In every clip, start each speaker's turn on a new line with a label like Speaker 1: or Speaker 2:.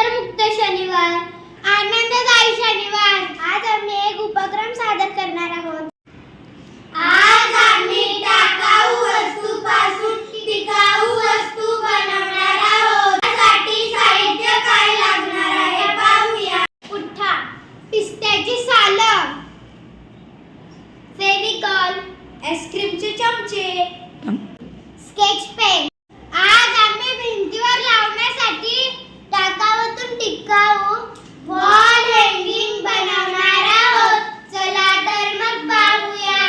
Speaker 1: व्यसनमुक्त शनिवार आनंददायी शनिवार. आज आम्ही एक उपक्रम सादर करणार आहोत. आज आम्ही टाकाऊ वस्तूपासून टिकाऊ वस्तू बनवणार आहोत. त्यासाठी साहित्य काय लागणार आहे पाहूया. पुठ्ठा पिस्त्याची सालं. फेविकॉल. आईस्क्रीमचे चमचे. स्केच पेन आज आम्ही भिंतीवर लावण्यासाठी टाकावातून टिकाऊ वॉल हँगिंग बनवणार आहोत चला तर मग पाहूया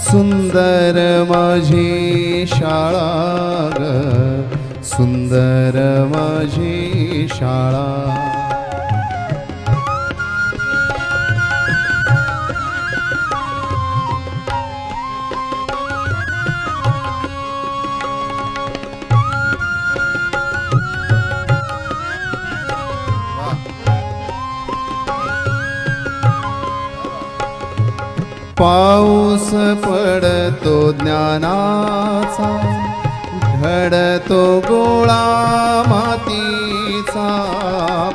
Speaker 2: सुंदर माझी शाळा ग. सुंदर माझी शाळा. पाऊस पडतो ज्ञानाचा घडतो गोळा मातीचा.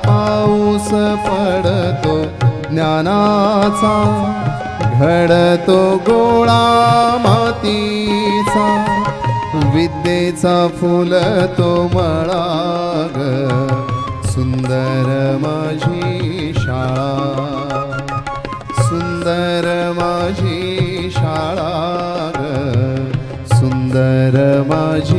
Speaker 2: पाऊस पडतो ज्ञानाचा घडतो गोळा मातीचा. विद्येचा फुलतो मळा माझी शाळा सुंदर माझी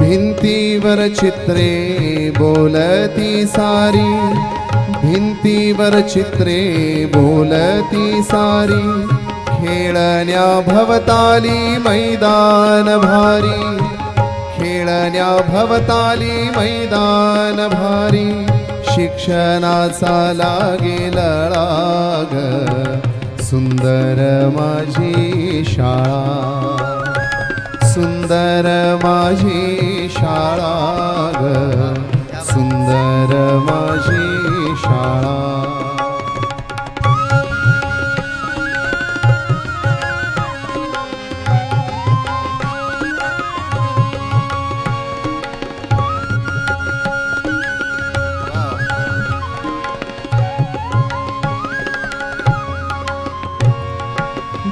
Speaker 2: भिंतीवर चित्रे बोलती सारी. भिंतीवर चित्रे बोलती सारी. खेळण्या भवताली मैदान भारी. खेळण्या भवताली मैदान भारी. शिक्षणाचा लागेल लळाग. सुंदर माझी शाळा. सुंदर माझी शाळा ग. सुंदर माझी शाळा.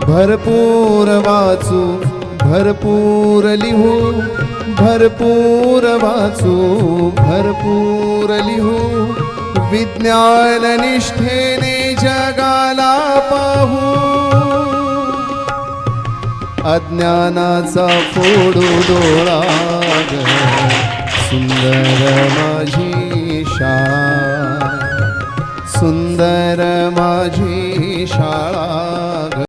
Speaker 2: भरपूर वाचू भरपूर लिहू भरपूर वाचू भरपूर लिहू विज्ञान निष्ठेने जगाला पाहू. अज्ञानाचा फोडू डोळा सुंदर माझी शाळा सुंदर माझी शाळा.